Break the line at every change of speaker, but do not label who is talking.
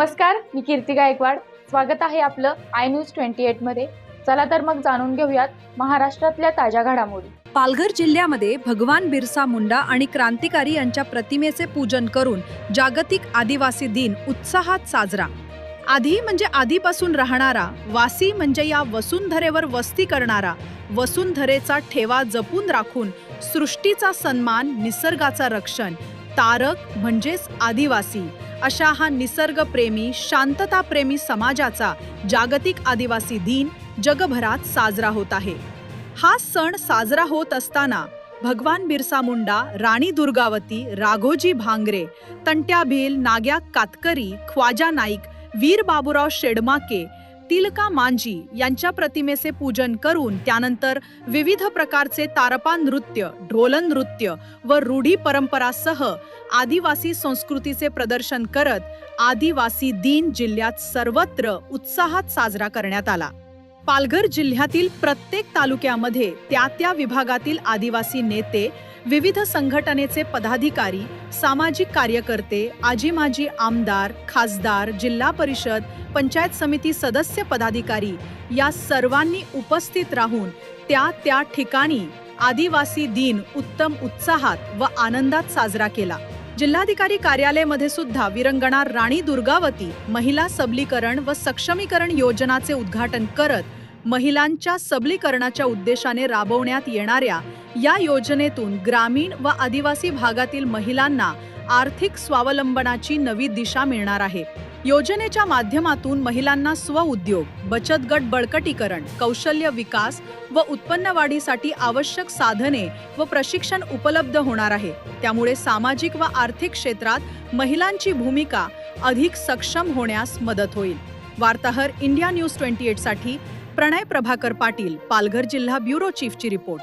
नमस्कार मी कीर्ती गायकवाड. स्वागत आहे आपलं आय न्यूज ट्वेंटी एटमध्ये. चला तर मग जाणून घेऊयात महाराष्ट्रातल्या ताज्या घडामोडी.
पालघर जिल्ह्यामध्ये भगवान बिरसा मुंडा आणि क्रांतिकारी यांच्या प्रतिमेचे पूजन करून जागतिक आदिवासी दिन उत्साहात साजरा. आधी म्हणजे आधीपासून राहणारा वासी म्हणजे या वसुंधरेवर वस्ती करणारा वसुंधरेचा ठेवा जपून राखून सृष्टीचा सन्मान निसर्गाचा रक्षण तारक म्हणजेच आदिवासी. अशा हा निसर्गप्रेमी शांतताप्रेमी समाजाचा जागतिक आदिवासी दिन जगभरात साजरा होत आहे. हा सण साजरा होत असताना भगवान बिरसा मुंडा राणी दुर्गावती राघोजी भांगरे तंट्या भील नाग्या कातकरी ख्वाजा नाईक वीर बाबूराव शेडमाके तिलका मांजी यांच्या प्रतिमेचे पूजन करून त्यानंतर विविध प्रकारचे तारपा नृत्य ढोलन नृत्य व रूढी परंपरासह आदिवासी संस्कृतीचे प्रदर्शन करत आदिवासी दिन जिल्ह्यात सर्वत्र उत्साहात साजरा करण्यात आला. पालघर जिल्ह्यातील प्रत्येक तालुक्यामध्ये त्या त्या विभागातील आदिवासी नेते विविध संघटनेचे पदाधिकारी सामाजिक कार्यकर्ते आजी माजी आमदार खासदार जिल्हा परिषद पंचायत समिती सदस्य पदाधिकारी या सर्वांनी उपस्थित राहून त्या त्या ठिकाणी आदिवासी दिन उत्तम उत्साहात व आनंदात साजरा केला. जिल्हाधिकारी कार्यालयामध्ये सुद्धा विरंगणा राणी दुर्गावती महिला सबलीकरण व सक्षमीकरण योजनाचे उद्घाटन करत महिलांच्या सबलीकरणाच्या उद्देशाने राबवण्यात येणाऱ्या या योजनेतून ग्रामीण व आदिवासी भागातील महिलांना आर्थिक स्वावलंबनाची नवी दिशा मिळणार आहे. योजनेच्या माध्यमातून महिलांना स्वउद्योग बचत गट बळकटीकरण कौशल्य विकास व उत्पन्न वाढीसाठी आवश्यक साधने व प्रशिक्षण उपलब्ध होणार आहे. त्यामुळे सामाजिक व आर्थिक क्षेत्रात महिलांची भूमिका अधिक सक्षम होण्यास मदत होईल. वार्ताहर इंडिया न्यूज ट्वेंटी एटसाठी प्रणय प्रभाकर पाटील पालघर जिल्हा ब्युरो चीफची रिपोर्ट.